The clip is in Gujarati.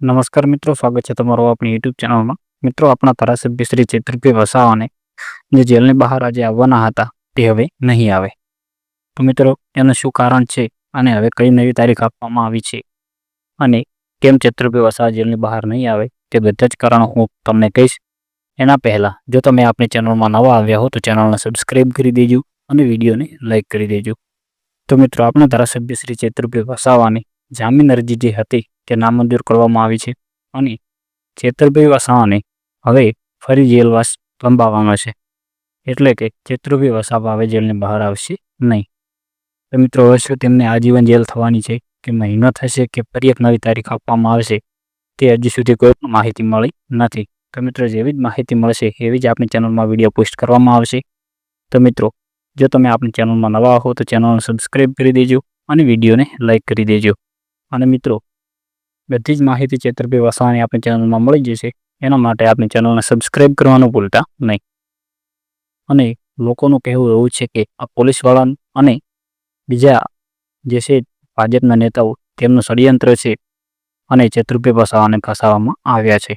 નમસ્કાર મિત્રો, સ્વાગત છે તમારું આપણી યુટ્યુબ ચેનલમાં મિત્રો, આપણા ધારાસભ્ય શ્રી ચેતરભાઈ વસાવાને જે જેલની બહાર આજે આવવાના હતા તે હવે નહીં આવે. તો મિત્રો, એનું શું કારણ છે અને હવે કઈ નવી તારીખ આપવામાં આવી છે અને કેમ ચેતરભાઈ વસાવા જેલની બહાર નહીં આવે તે બધા જ કારણો હું તમને કહીશ. એના પહેલાં, જો તમે આપણી ચેનલમાં નવા આવ્યા હો તો ચેનલને સબસ્ક્રાઈબ કરી દેજો અને વિડીયોને લાઇક કરી દેજો. તો મિત્રો, આપણા ધારાસભ્ય શ્રી ચેતરભાઈ વસાવાની જામીન અરજી જે હતી તે નામંજૂર કરવામાં આવી છે. અને ચેતરભાઈ વસાવાને હવે ફરી જેલવાસ લંબાવવાનો છે. એટલે કે ચેતરભાઈ વસાવા હવે જેલની બહાર આવશે નહીં. તો મિત્રો, હવે શું તેમને આજીવન જેલ થવાની છે કે મહિનો થશે કે ફરી એક નવી તારીખ આપવામાં આવશે તે હજી સુધી કોઈ પણ માહિતી મળી નથી. તો મિત્રો, જેવી જ માહિતી મળશે એવી જ આપણી ચેનલમાં વીડિયો પોસ્ટ કરવામાં આવશે. તો મિત્રો, જો તમે આપણી ચેનલમાં નવા હો તો ચેનલને સબસ્ક્રાઈબ કરી દેજો અને વિડીયોને લાઇક કરી દેજો. અને મિત્રો બધી જ માહિતી ચેતરભાઈ વસાવાની આપણી ચેનલમાં મળી જશે એના માટે આપણી ચેનલને સબસ્ક્રાઈબ કરવાનું ભૂલતા નહીં. અને લોકોનું કહેવું એવું છે કે આ પોલીસવાળા અને બીજા જે છે ભાજપના નેતાઓ તેમનું ષડયંત્ર છે અને ચેતરભાઈ વસાવાને ફસાવવામાં આવ્યા છે.